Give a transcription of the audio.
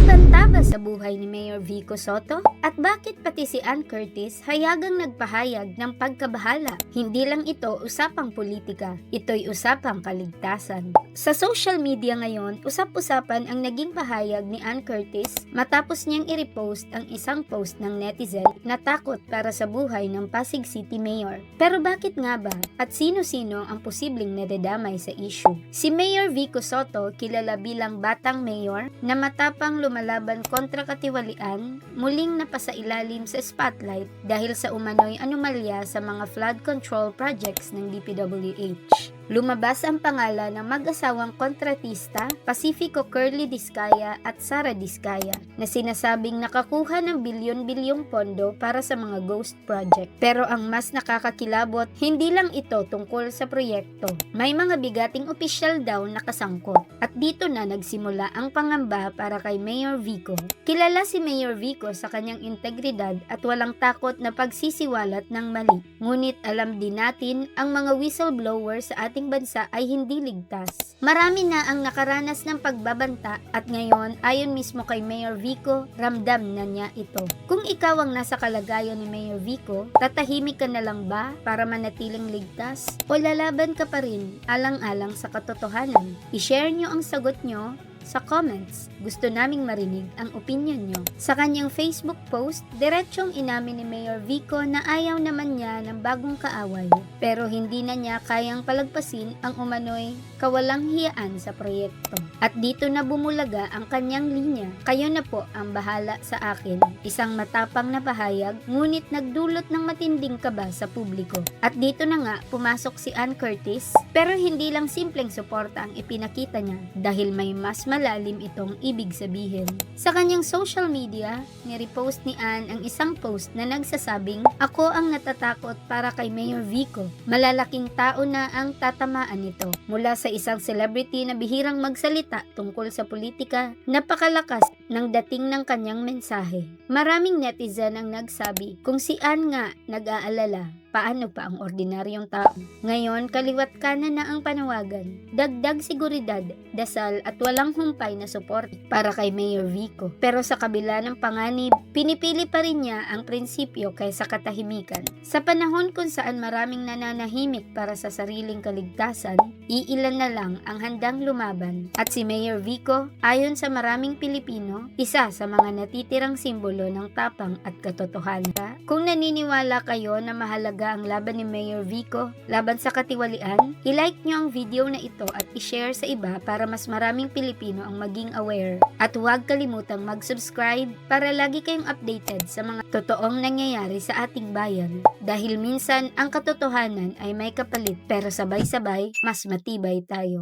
May banta ba sa buhay ni Mayor Vico Soto? At bakit pati si Ann Curtis hayagang nagpahayag ng pagkabahala? Hindi lang ito usapang politika, ito'y usapang kaligtasan. Sa social media ngayon, usap-usapan ang naging pahayag ni Ann Curtis matapos niyang i-repost ang isang post ng netizen na takot para sa buhay ng Pasig City Mayor. Pero bakit nga ba? At sino-sino ang posibleng nadadamay sa issue? Si Mayor Vico Soto, kilala bilang Batang Mayor, na matapang lumalaban kontra katiwalian, muling napasailalim sa spotlight dahil sa umano'y anomalya sa mga flood control projects ng DPWH. Lumabas ang pangalan ng mag-asawang kontratista, Pacifico Curly Discaya at Sara Discaya, na sinasabing nakakuha ng bilyon-bilyong pondo para sa mga ghost project. Pero ang mas nakakakilabot, hindi lang ito tungkol sa proyekto. May mga bigating opisyal daw nakasangkot. At dito na nagsimula ang pangamba para kay Mayor Vico. Kilala si Mayor Vico sa kanyang integridad at walang takot na pagsisiwalat ng mali. Ngunit alam din natin ang mga whistleblower sa ating bansa ay hindi ligtas. Marami na ang nakaranas ng pagbabanta at ngayon ayon mismo kay Mayor Vico, ramdam na niya ito. Kung ikaw ang nasa kalagayan ni Mayor Vico, tatahimik ka na lang ba para manatiling ligtas? O lalaban ka pa rin alang-alang sa katotohanan? I-share nyo ang sagot nyo sa comments. Gusto naming marinig ang opinion nyo. Sa kanyang Facebook post, diretsyong inamin ni Mayor Vico na ayaw naman niya ng bagong kaaway. Pero hindi na niya kayang palagpasin ang umano'y kawalang hiyaan sa proyekto. At dito na bumulaga ang kanyang linya. Kayo na po ang bahala sa akin. Isang matapang na pahayag, ngunit nagdulot ng matinding kaba sa publiko. At dito na nga pumasok si Ann Curtis, pero hindi lang simpleng suporta ang ipinakita niya dahil may mas malalim itong ibig sabihin. Sa kanyang social media, nirepost ni Ann ang isang post na nagsasabing, Ako ang natatakot para kay Mayor Vico. Malalaking tao na ang tatamaan nito. Mula sa isang celebrity na bihirang magsalita tungkol sa politika, napakalakas ng dating ng kanyang mensahe. Maraming netizen ang nagsabi, kung si Ann nga nag-aalala, paano pa ang ordinaryong tao? Ngayon, kaliwat kanan na ang panawagan. Dagdag seguridad, dasal at walang humpay na support para kay Mayor Vico. Pero sa kabila ng panganib, pinipili pa rin niya ang prinsipyo kaysa katahimikan. Sa panahon kung saan maraming nananahimik para sa sariling kaligtasan, iilan na lang ang handang lumaban. At si Mayor Vico, ayon sa maraming Pilipino, isa sa mga natitirang simbolo ng tapang at katotohanan. Kung naniniwala kayo na mahalaga ang laban ni Mayor Vico laban sa katiwalian, ilike nyo ang video na ito at i-share sa iba para mas maraming Pilipino ang maging aware. At huwag kalimutang mag-subscribe para lagi kayong updated sa mga totoong nangyayari sa ating bayan. Dahil minsan ang katotohanan ay may kapalit pero sabay-sabay mas matibay tayo.